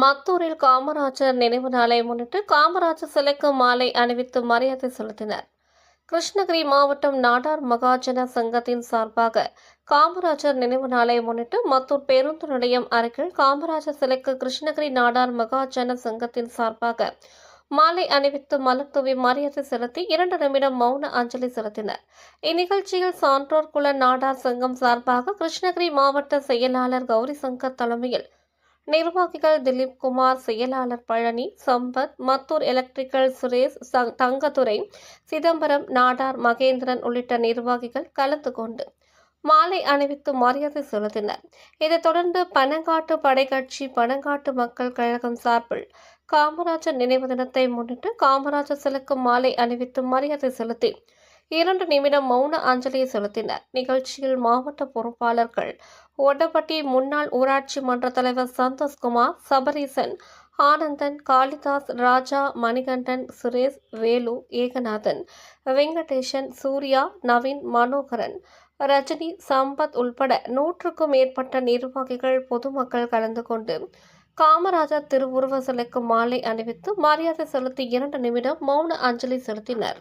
மத்தூரில் காமராஜர் நினைவு நாளை முன்னிட்டு காமராஜர் சிலைக்கு மாலை அணிவித்து மரியாதை செலுத்தினர். கிருஷ்ணகிரி மாவட்டம் நாடார் மகாஜன சங்கத்தின் சார்பாக காமராஜர் நினைவு நாளை முன்னிட்டு மத்தூர் பேருந்து நிலையம் அருகில் காமராஜர் சிலைக்கு கிருஷ்ணகிரி நாடார் மகாஜன சங்கத்தின் சார்பாக மாலை அணிவித்து மலர் தூவி மரியாதை செலுத்தி இரண்டு நிமிடம் மௌன அஞ்சலி செலுத்தினர். இந்நிகழ்ச்சியில் சான்றோர் குல நாடார் சங்கம் சார்பாக கிருஷ்ணகிரி மாவட்ட செயலாளர் கௌரி சங்கர் தலைமையில் நிர்வாகிகள் திலீப் குமார் செயலாளர் பழனி சம்பத் மத்தூர் எலக்ட்ரிக்கல் சுரேஷ் சங்- தங்கதுரை சிதம்பரம் நாடார் மகேந்திரன் உள்ளிட்ட நிர்வாகிகள் கலந்து கொண்டு மாலை அணிவித்து மரியாதை செலுத்தினர். இதைத் தொடர்ந்து பனங்காட்டு படைக்கட்சி பனங்காட்டு மக்கள் கழகம் சார்பில் காமராஜர் நினைவு தினத்தை முன்னிட்டு காமராஜர் சிலைக்கு மாலை அணிவித்து மரியாதை செலுத்தி இரண்டு நிமிடம் மௌன அஞ்சலியை செலுத்தினர். நிகழ்ச்சியில் மாவட்ட பொறுப்பாளர்கள் ஒட்டப்பட்டி முன்னாள் ஊராட்சி மன்ற தலைவர் சந்தோஷ்குமார் சபரீசன் ஆனந்தன் காளிதாஸ் ராஜா மணிகண்டன் சுரேஷ் வேலு ஏகநாதன் வெங்கடேஷன் சூர்யா நவீன் மனோகரன் ரஜினி சம்பத் உள்பட நூற்றுக்கும் மேற்பட்ட நிர்வாகிகள் பொதுமக்கள் கலந்து கொண்டு காமராஜர் திருவுருவ சிலைக்கு மாலை அணிவித்து மரியாதை செலுத்தி இரண்டு நிமிடம் மௌன அஞ்சலி செலுத்தினர்.